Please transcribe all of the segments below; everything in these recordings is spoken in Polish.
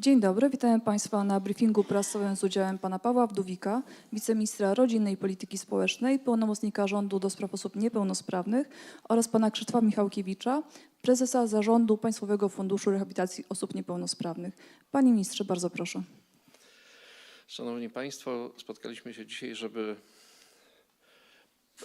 Dzień dobry, witamy Państwa na briefingu prasowym z udziałem Pana Pawła Wdówika, wiceministra rodziny i polityki społecznej, pełnomocnika rządu do spraw osób niepełnosprawnych oraz Pana Krzysztofa Michałkiewicza, prezesa zarządu Państwowego Funduszu Rehabilitacji Osób Niepełnosprawnych. Panie ministrze, bardzo proszę. Szanowni Państwo, spotkaliśmy się dzisiaj, żeby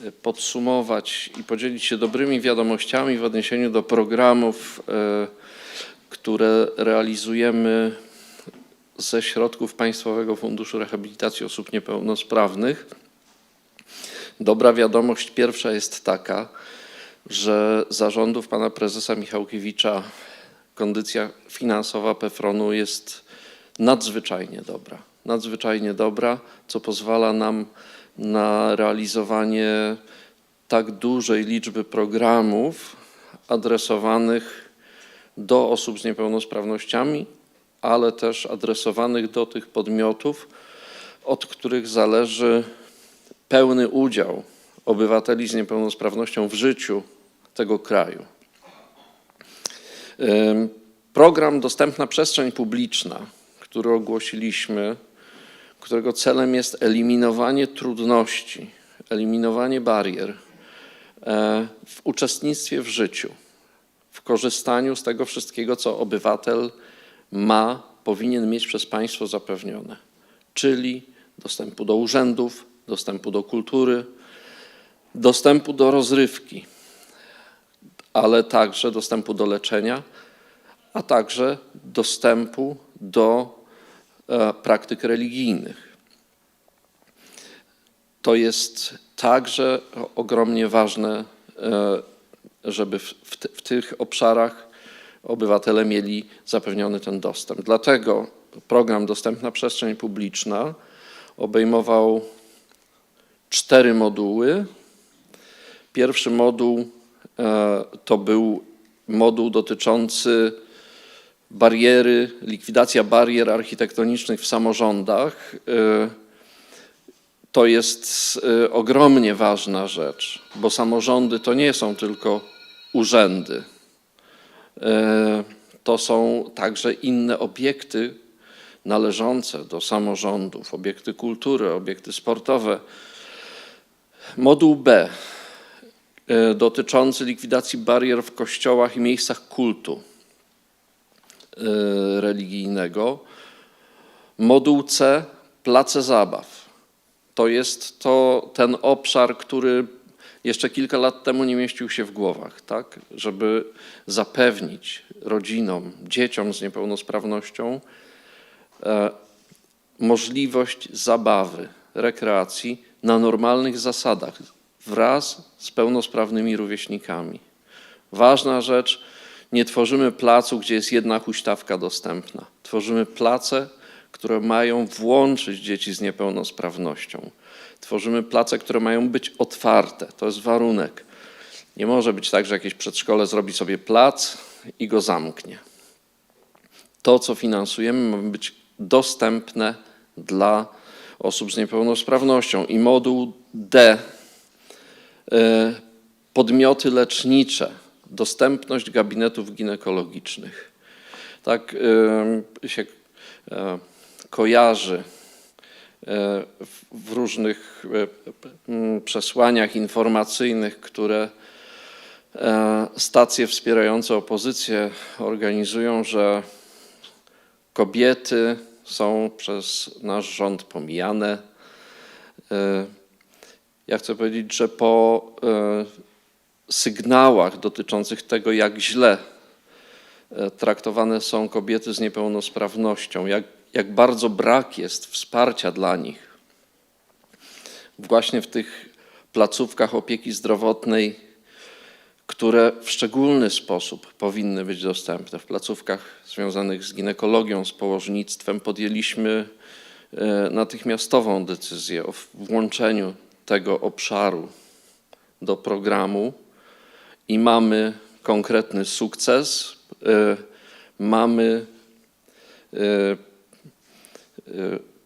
e, podsumować i podzielić się dobrymi wiadomościami w odniesieniu do programów, e, które realizujemy ze środków Państwowego Funduszu Rehabilitacji Osób Niepełnosprawnych. Dobra wiadomość pierwsza jest taka, że zarządów pana prezesa Michałkiewicza kondycja finansowa PFRON-u jest nadzwyczajnie dobra. Nadzwyczajnie dobra, co pozwala nam na realizowanie tak dużej liczby programów adresowanych do osób z niepełnosprawnościami, ale też adresowanych do tych podmiotów, od których zależy pełny udział obywateli z niepełnosprawnością w życiu tego kraju. Program Dostępna Przestrzeń Publiczna, który ogłosiliśmy, którego celem jest eliminowanie trudności, eliminowanie barier e, w uczestnictwie w życiu, w korzystaniu z tego wszystkiego, co obywatel ma, powinien mieć przez państwo zapewnione, czyli dostępu do urzędów, dostępu do kultury, dostępu do rozrywki, ale także dostępu do leczenia, a także dostępu do e, praktyk religijnych. To jest także ogromnie ważne, e, żeby w, w, w tych obszarach obywatele mieli zapewniony ten dostęp. Dlatego program Dostępna Przestrzeń Publiczna obejmował cztery moduły. Pierwszy moduł e, to był moduł dotyczący bariery, likwidacja barier architektonicznych w samorządach. E, To jest e, ogromnie ważna rzecz, bo samorządy to nie są tylko urzędy. E, To są także inne obiekty należące do samorządów, obiekty kultury, obiekty sportowe. Moduł B e, dotyczący likwidacji barier w kościołach i miejscach kultu e, religijnego. Moduł C place zabaw. To jest to ten obszar, który jeszcze kilka lat temu nie mieścił się w głowach, tak? Żeby zapewnić rodzinom, dzieciom z niepełnosprawnością e, możliwość zabawy, rekreacji na normalnych zasadach wraz z pełnosprawnymi rówieśnikami. Ważna rzecz, nie tworzymy placu, gdzie jest jedna huśtawka dostępna. Tworzymy place, które mają włączyć dzieci z niepełnosprawnością. Tworzymy place, które mają być otwarte. To jest warunek. Nie może być tak, że jakieś przedszkole zrobi sobie plac i go zamknie. To, co finansujemy, ma być dostępne dla osób z niepełnosprawnością. I moduł D e, podmioty lecznicze, dostępność gabinetów ginekologicznych. Tak e, się e, kojarzy w- w różnych e, przesłaniach informacyjnych, które e, stacje wspierające opozycję organizują, że kobiety są przez nasz rząd pomijane. E, Ja chcę powiedzieć, że po e, sygnałach dotyczących tego, jak źle e, traktowane są kobiety z niepełnosprawnością, jak, jak bardzo brak jest wsparcia dla nich, właśnie w tych placówkach opieki zdrowotnej, które w szczególny sposób powinny być dostępne. W placówkach związanych z ginekologią, z położnictwem podjęliśmy e, natychmiastową decyzję o włączeniu tego obszaru do programu i mamy konkretny sukces. E, Mamy e,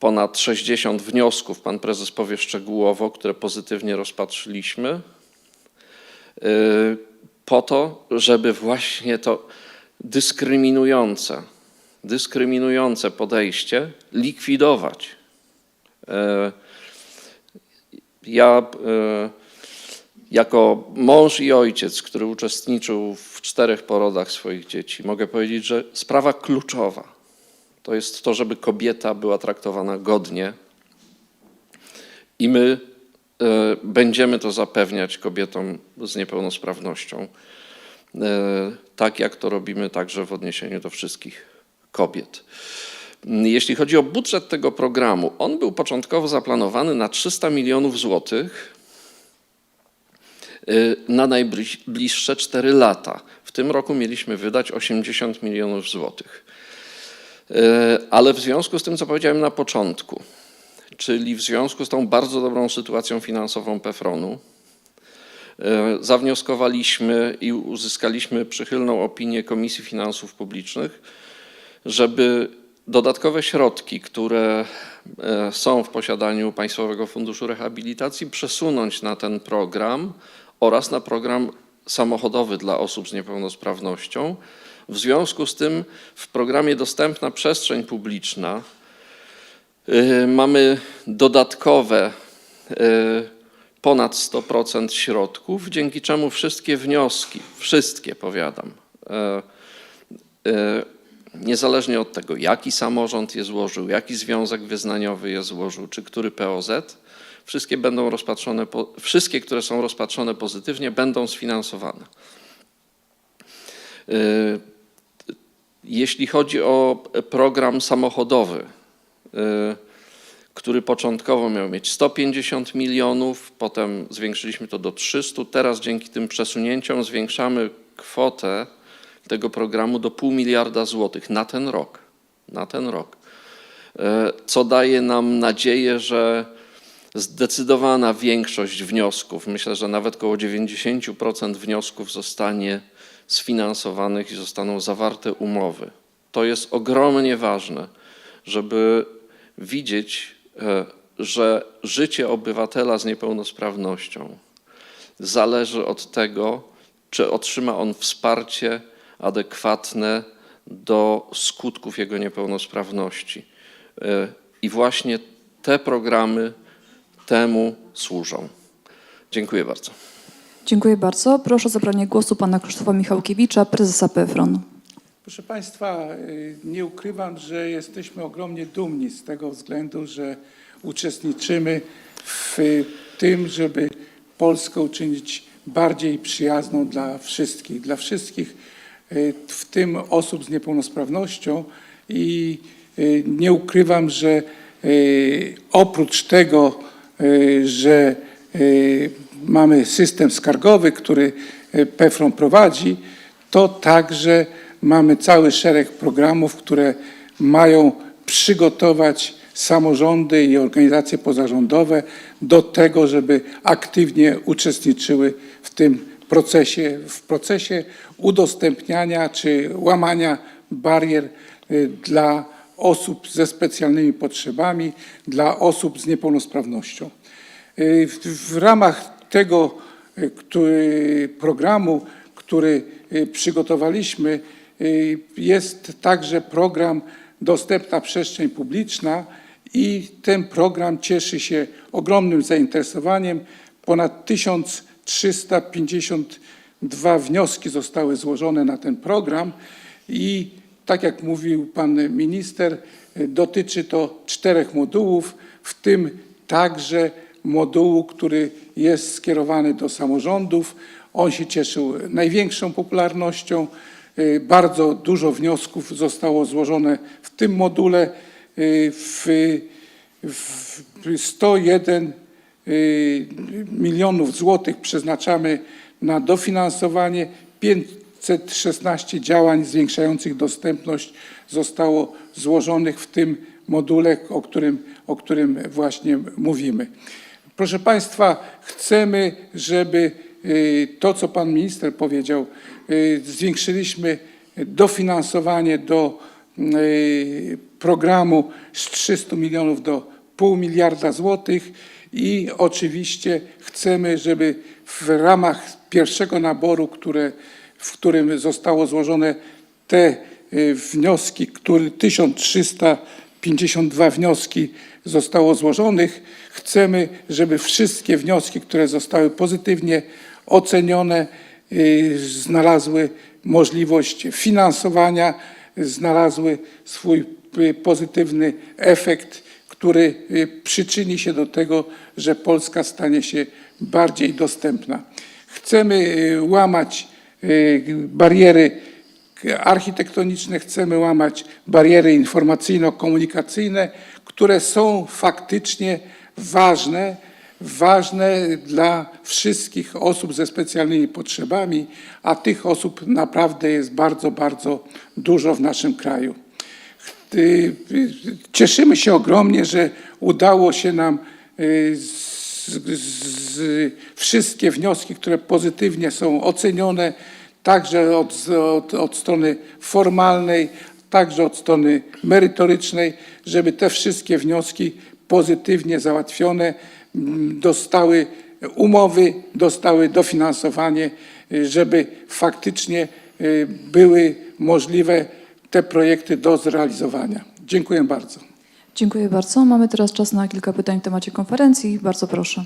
ponad 60 wniosków, pan prezes powie szczegółowo, które pozytywnie rozpatrzyliśmy e, po to, żeby właśnie to dyskryminujące dyskryminujące podejście likwidować. E, Ja jako mąż i ojciec, który uczestniczył w czterech porodach swoich dzieci, mogę powiedzieć, że sprawa kluczowa to jest to, żeby kobieta była traktowana godnie i my e, będziemy to zapewniać kobietom z niepełnosprawnością, e, tak jak to robimy także w odniesieniu do wszystkich kobiet. Jeśli chodzi o budżet tego programu, on był początkowo zaplanowany na 300 milionów złotych y, na najbliższe 4 lata. W tym roku mieliśmy wydać 80 milionów złotych. Y, Ale w związku z tym, co powiedziałem na początku, czyli w związku z tą bardzo dobrą sytuacją finansową PFRON-u, y, zawnioskowaliśmy i uzyskaliśmy przychylną opinię Komisji Finansów Publicznych, żeby dodatkowe środki, które e, są w posiadaniu Państwowego Funduszu Rehabilitacji, przesunąć na ten program oraz na program samochodowy dla osób z niepełnosprawnością. W związku z tym w programie Dostępna Przestrzeń Publiczna y, mamy dodatkowe y, ponad 100% środków, dzięki czemu wszystkie wnioski, wszystkie powiadam, e, niezależnie od tego, jaki samorząd je złożył, jaki związek wyznaniowy je złożył, czy który POZ, wszystkie będą rozpatrzone, wszystkie, które są rozpatrzone pozytywnie, będą sfinansowane. Y, Jeśli chodzi o program samochodowy, y, który początkowo miał mieć 150 milionów, potem zwiększyliśmy to do 300, teraz dzięki tym przesunięciom zwiększamy kwotę tego programu do pół miliarda złotych na ten rok. Na ten rok. E, Co daje nam nadzieję, że zdecydowana większość wniosków, myślę, że nawet około 90% wniosków zostanie sfinansowanych i zostaną zawarte umowy. To jest ogromnie ważne, żeby widzieć, e, że życie obywatela z niepełnosprawnością zależy od tego, czy otrzyma on wsparcie adekwatne do skutków jego niepełnosprawności. E, I właśnie te programy temu służą. Dziękuję bardzo. Dziękuję bardzo. Proszę o zabranie głosu pana Krzysztofa Michałkiewicza, prezesa PFRON. Proszę Państwa, y, nie ukrywam, że jesteśmy ogromnie dumni z tego względu, że uczestniczymy w tym, żeby Polskę uczynić bardziej przyjazną dla wszystkich, dla wszystkich, y, w tym osób z niepełnosprawnością i y, nie ukrywam, że y, oprócz tego, y, że y, mamy system skargowy, który y, PEFRON prowadzi, to także mamy cały szereg programów, które mają przygotować samorządy i organizacje pozarządowe do tego, żeby aktywnie uczestniczyły w tym procesie, w procesie udostępniania czy łamania barier y, dla osób ze specjalnymi potrzebami, dla osób z niepełnosprawnością. W, w ramach tego y, który, programu, który y, przygotowaliśmy, y, jest także program Dostępna Przestrzeń Publiczna i ten program cieszy się ogromnym zainteresowaniem. Ponad 1352 wnioski zostały złożone na ten program i tak jak mówił pan minister, dotyczy to czterech modułów, w tym także modułu, który jest skierowany do samorządów. On się cieszył największą popularnością. Y, Bardzo dużo wniosków zostało złożone w tym module. Y, W, w 101 y, milionów złotych przeznaczamy na dofinansowanie. 516 działań zwiększających dostępność zostało złożonych w tym module, o którym, o którym właśnie mówimy. Proszę Państwa, chcemy, żeby y, to, co Pan Minister powiedział, y, zwiększyliśmy dofinansowanie do y, programu z 300 milionów do pół miliarda złotych i oczywiście chcemy, żeby w ramach pierwszego naboru, które, w którym zostało złożone te wnioski, który 1352 wnioski zostało złożonych. Chcemy, żeby wszystkie wnioski, które zostały pozytywnie ocenione, y, znalazły możliwość finansowania, znalazły swój pozytywny efekt, który y, przyczyni się do tego, że Polska stanie się bardziej dostępna. Chcemy y, łamać bariery architektoniczne, chcemy łamać bariery informacyjno-komunikacyjne, które są faktycznie ważne, ważne dla wszystkich osób ze specjalnymi potrzebami, a tych osób naprawdę jest bardzo, bardzo dużo w naszym kraju. Cieszymy się ogromnie, że udało się nam y, z, z, wszystkie wnioski, które pozytywnie są ocenione, także od, od, od strony formalnej, także od strony merytorycznej, żeby te wszystkie wnioski pozytywnie załatwione dostały umowy, dostały dofinansowanie, y, żeby faktycznie y, były możliwe te projekty do zrealizowania. Dziękuję bardzo. Dziękuję bardzo. Mamy teraz czas na kilka pytań w temacie konferencji. Bardzo proszę.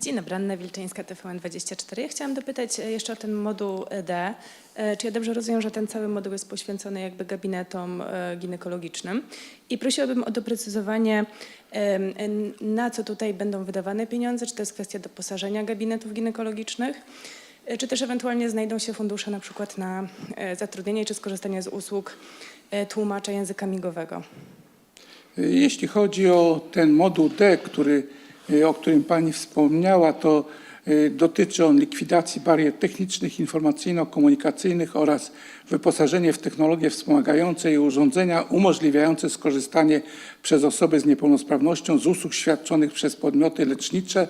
Dzień dobry, Anna Wilczyńska, TVN24. Ja chciałam dopytać e, jeszcze o ten moduł D. E, Czy ja dobrze rozumiem, że ten cały moduł jest poświęcony jakby gabinetom e, ginekologicznym? I prosiłabym o doprecyzowanie, na co tutaj będą wydawane pieniądze, czy to jest kwestia doposażenia gabinetów ginekologicznych, e, czy też ewentualnie znajdą się fundusze na przykład na zatrudnienie czy skorzystanie z usług tłumacza języka migowego. Jeśli chodzi o ten moduł D, który, o którym Pani wspomniała, to dotyczy on likwidacji barier technicznych, informacyjno-komunikacyjnych oraz wyposażenie w technologie wspomagające i urządzenia umożliwiające skorzystanie przez osoby z niepełnosprawnością z usług świadczonych przez podmioty lecznicze.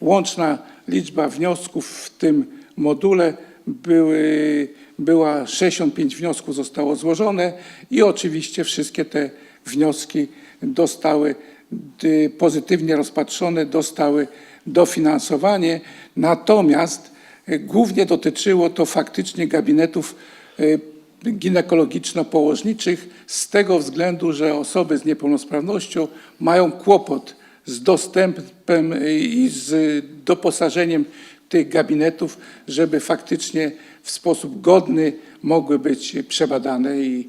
Łączna liczba wniosków w tym module były, była 65 wniosków zostało złożone i oczywiście wszystkie te wnioski dostały y, pozytywnie rozpatrzone, dostały dofinansowanie. Natomiast y, głównie dotyczyło to faktycznie gabinetów y, ginekologiczno-położniczych z tego względu, że osoby z niepełnosprawnością mają kłopot z dostępem i z doposażeniem tych gabinetów, żeby faktycznie w sposób godny mogły być przebadane i,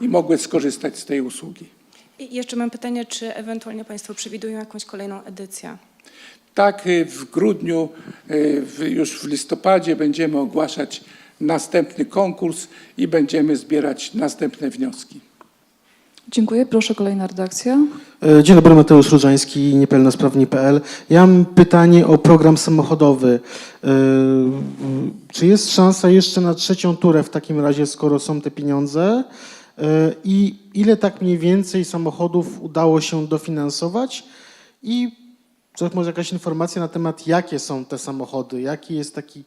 i mogły skorzystać z tej usługi. I jeszcze mam pytanie, czy ewentualnie Państwo przewidują jakąś kolejną edycję? Tak, y, w grudniu, y, już w listopadzie będziemy ogłaszać następny konkurs i będziemy zbierać następne wnioski. Dziękuję. Proszę kolejna redakcja. E, Dzień dobry, Mateusz Różański, niepełnosprawni.pl. Ja mam pytanie o program samochodowy. E, Czy jest szansa jeszcze na trzecią turę w takim razie, skoro są te pieniądze? E, I ile tak mniej więcej samochodów udało się dofinansować? I co, może jakaś informacja na temat, jakie są te samochody? Jaki jest taki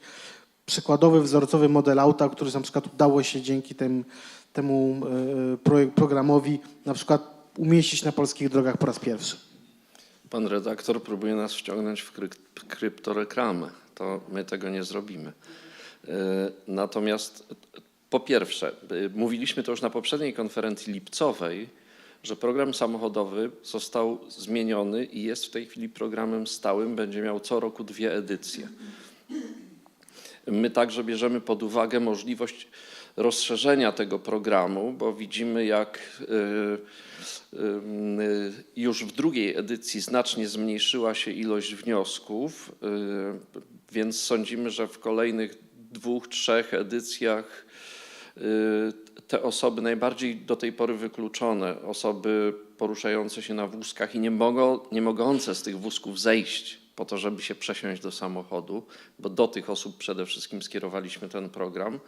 przykładowy, wzorcowy model auta, który na przykład udało się dzięki tym, temu e, programowi na przykład umieścić na polskich drogach po raz pierwszy. Pan redaktor próbuje nas wciągnąć w kryp- kryptoreklamę. To my tego nie zrobimy. E, Natomiast po pierwsze, e, mówiliśmy to już na poprzedniej konferencji lipcowej, że program samochodowy został zmieniony i jest w tej chwili programem stałym, będzie miał co roku dwie edycje. My także bierzemy pod uwagę możliwość rozszerzenia tego programu, bo widzimy, jak y, y, y, już w drugiej edycji znacznie zmniejszyła się ilość wniosków, y, więc sądzimy, że w kolejnych dwóch, trzech edycjach y, te osoby najbardziej do tej pory wykluczone, osoby poruszające się na wózkach i nie, mogą, nie mogące z tych wózków zejść po to, żeby się przesiąść do samochodu, bo do tych osób przede wszystkim skierowaliśmy ten program,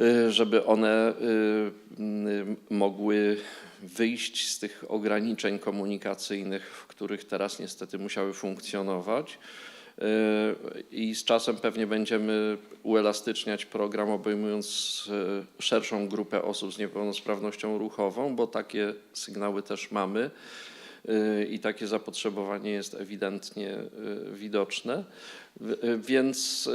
y, żeby one y, y, mogły wyjść z tych ograniczeń komunikacyjnych, w których teraz niestety musiały funkcjonować. Y, I z czasem pewnie będziemy uelastyczniać program, obejmując y, szerszą grupę osób z niepełnosprawnością ruchową, bo takie sygnały też mamy y, i takie zapotrzebowanie jest ewidentnie widoczne. Więc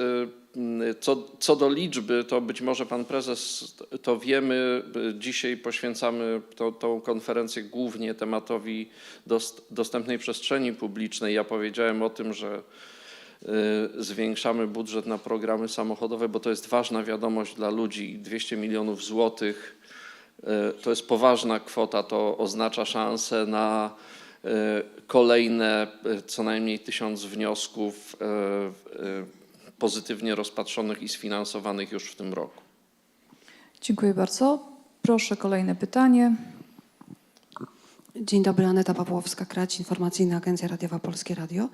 Co, co do liczby, to być może pan prezes to wiemy. Dzisiaj poświęcamy to, tą konferencję głównie tematowi dost, dostępnej przestrzeni publicznej. Ja powiedziałem o tym, że zwiększamy budżet na programy samochodowe, bo to jest ważna wiadomość dla ludzi. 200 milionów złotych y, to jest poważna kwota, to oznacza szansę na y, kolejne y, co najmniej tysiąc wniosków y, y, pozytywnie rozpatrzonych i sfinansowanych już w tym roku. Dziękuję bardzo. Proszę kolejne pytanie. Dzień dobry, Aneta Pawłowska-Krać, Informacyjna Agencja Radiowa Polskie Radio.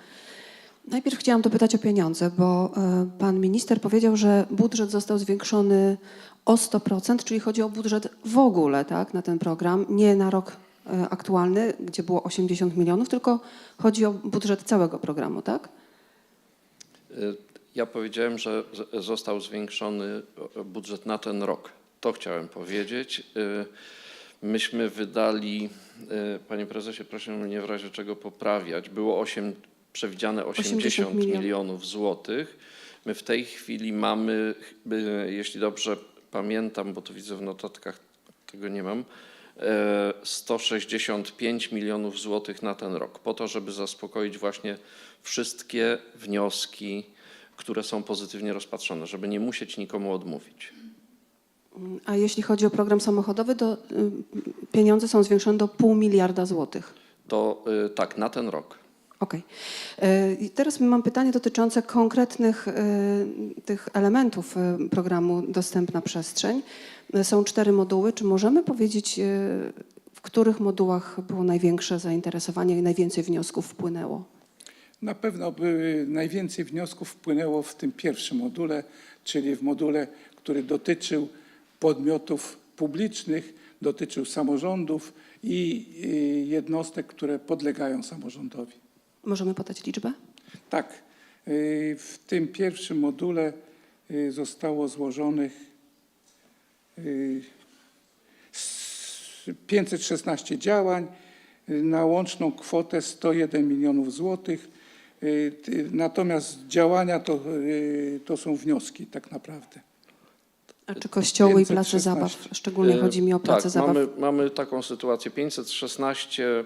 Najpierw chciałam dopytać o pieniądze, bo e, pan minister powiedział, że budżet został zwiększony o 100%, czyli chodzi o budżet w ogóle tak, na ten program, nie na rok e, aktualny, gdzie było 80 milionów, tylko chodzi o budżet całego programu, tak? Y, Ja powiedziałem, że został zwiększony budżet na ten rok. To chciałem powiedzieć. Myśmy wydali, panie prezesie, proszę mnie w razie czego poprawiać, było 8, przewidziane 80 80 milionów. milionów złotych. My w tej chwili mamy, y, jeśli dobrze pamiętam, bo to widzę w notatkach, tego nie mam, e, 165 milionów złotych na ten rok, po to, żeby zaspokoić właśnie wszystkie wnioski, które są pozytywnie rozpatrzone, żeby nie musieć nikomu odmówić. A jeśli chodzi o program samochodowy, to y, pieniądze są zwiększone do pół miliarda złotych. To y, tak, na ten rok. Okej. Y, I teraz mam pytanie dotyczące konkretnych y, tych elementów y, programu Dostępna Przestrzeń. Są cztery moduły. Czy możemy powiedzieć, w których modułach było największe zainteresowanie i najwięcej wniosków wpłynęło? Na pewno były, najwięcej wniosków wpłynęło w tym pierwszym module, czyli w module, który dotyczył podmiotów publicznych, dotyczył samorządów i jednostek, które podlegają samorządowi. Możemy podać liczbę? Tak, y, w tym pierwszym module y, zostało złożonych y, s- 516 działań y, na łączną kwotę 101 milionów złotych. Ty- Natomiast działania to, to są wnioski tak naprawdę. A czy kościoły i place 516. zabaw? Szczególnie E, chodzi mi o place tak, zabaw. Mamy, mamy taką sytuację. 516 e,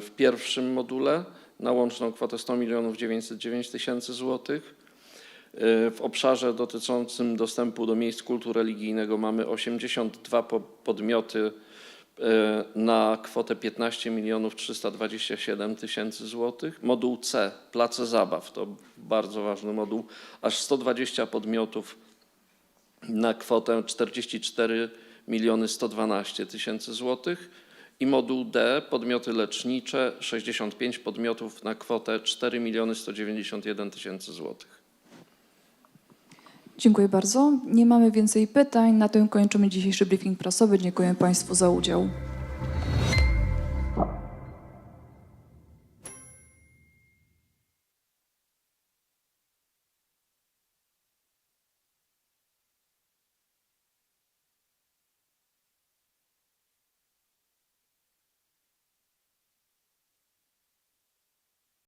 w pierwszym module na łączną kwotę 100 milionów 909 tysięcy złotych. E, W obszarze dotyczącym dostępu do miejsc kultu religijnego mamy 82 po- podmioty e, na kwotę 15 milionów 327 tysięcy złotych. Moduł C, place zabaw, to bardzo ważny moduł, aż 120 podmiotów na kwotę 44 miliony 112 tysięcy złotych i moduł D podmioty lecznicze 65 podmiotów na kwotę 4 miliony 191 tysięcy złotych. Dziękuję bardzo. Nie mamy więcej pytań. Na tym kończymy dzisiejszy briefing prasowy. Dziękuję Państwu za udział.